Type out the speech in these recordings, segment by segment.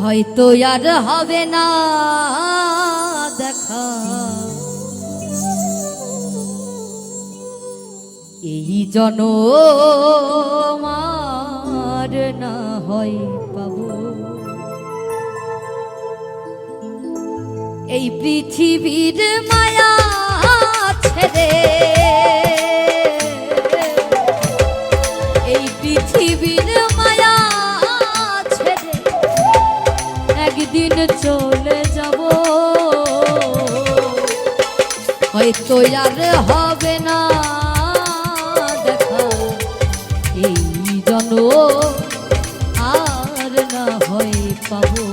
হয়তো আর হবে না দেখা। এই জন মার না হয় পাবো। এই পৃথিবীর মায়া ছেড়ে হয়তো আর হবে না। দেখা এই জন আর না হয় পাবো।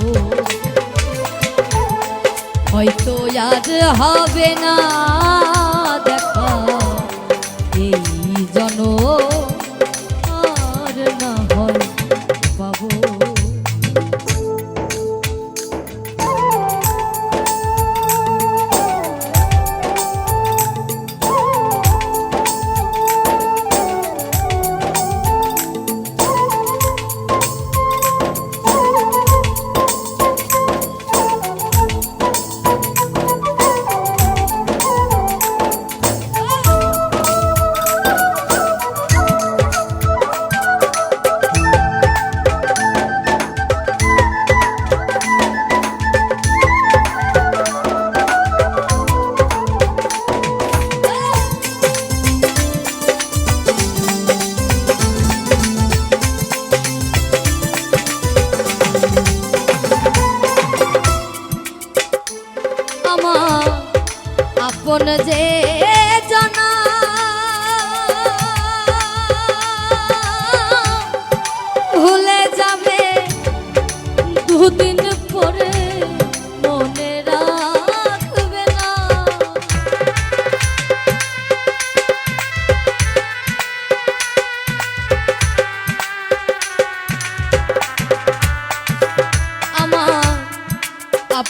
হয়তো আর হবে না।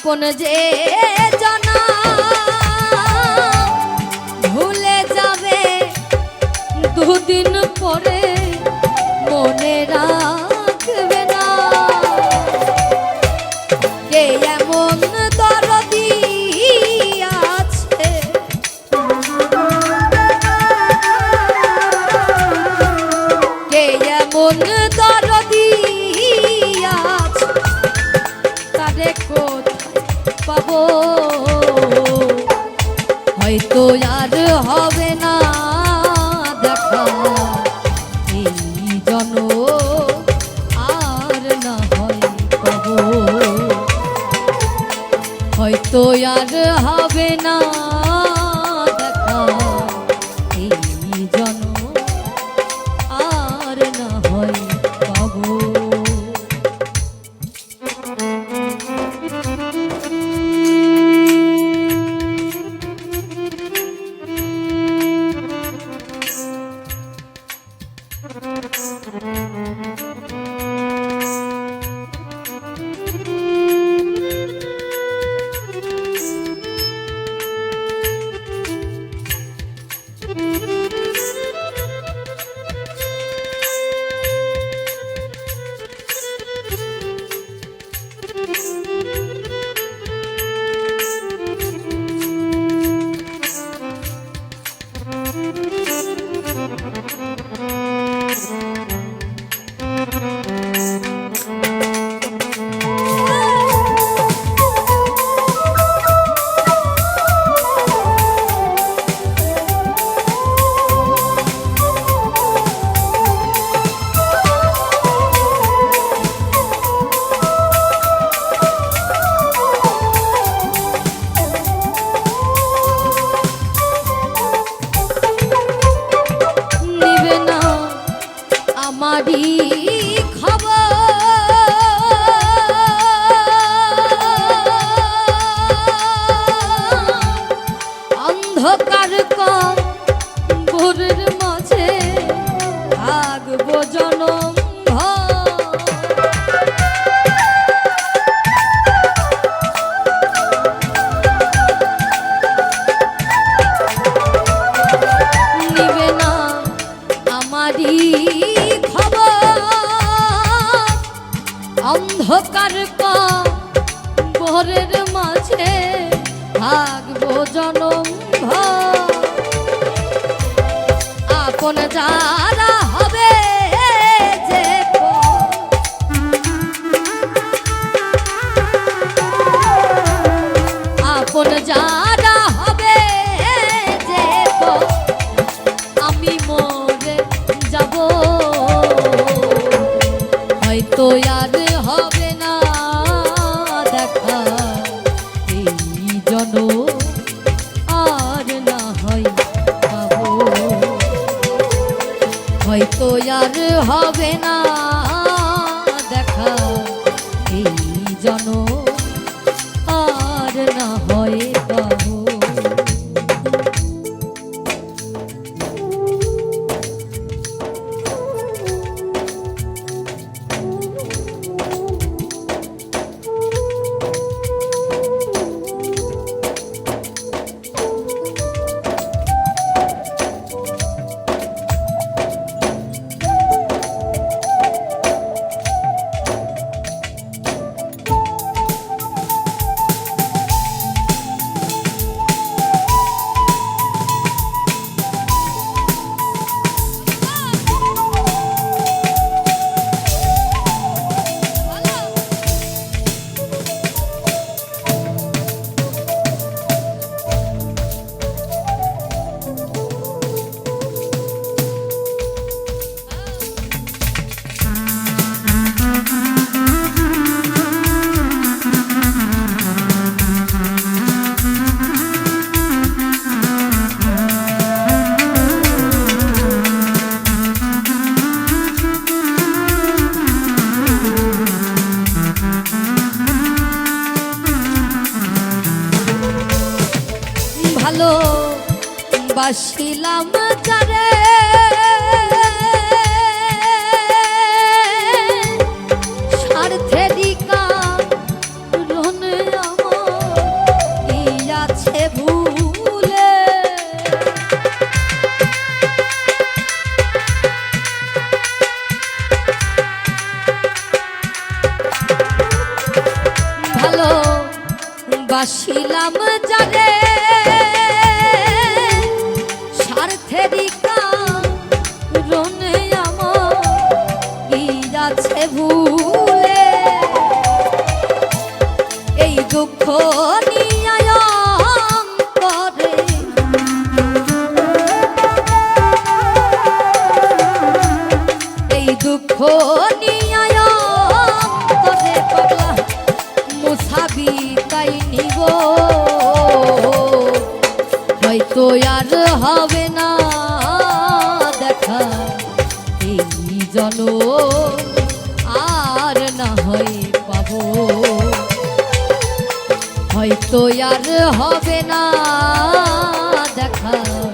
আপন যে জানা ভুলে যাবে দুদিন পরে মনে রাখবে না। কে এমন দরদি হয়তো আর হবে না দেখা। এই জন আর না হয় হয়তো আর হবে আমারই থাকব জনম আপন যা ভালো বাসিলাম তার দুঃখ নিয়ায় হয়তো আর হবে না দেখা এই জন আর না পাব হয়তো আর হবে না, দেখা।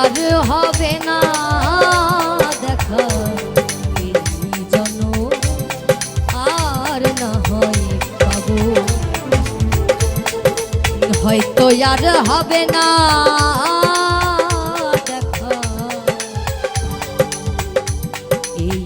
আর হবে না। দেখা আর না হয় হয়তো আর হবে না। দেখা এই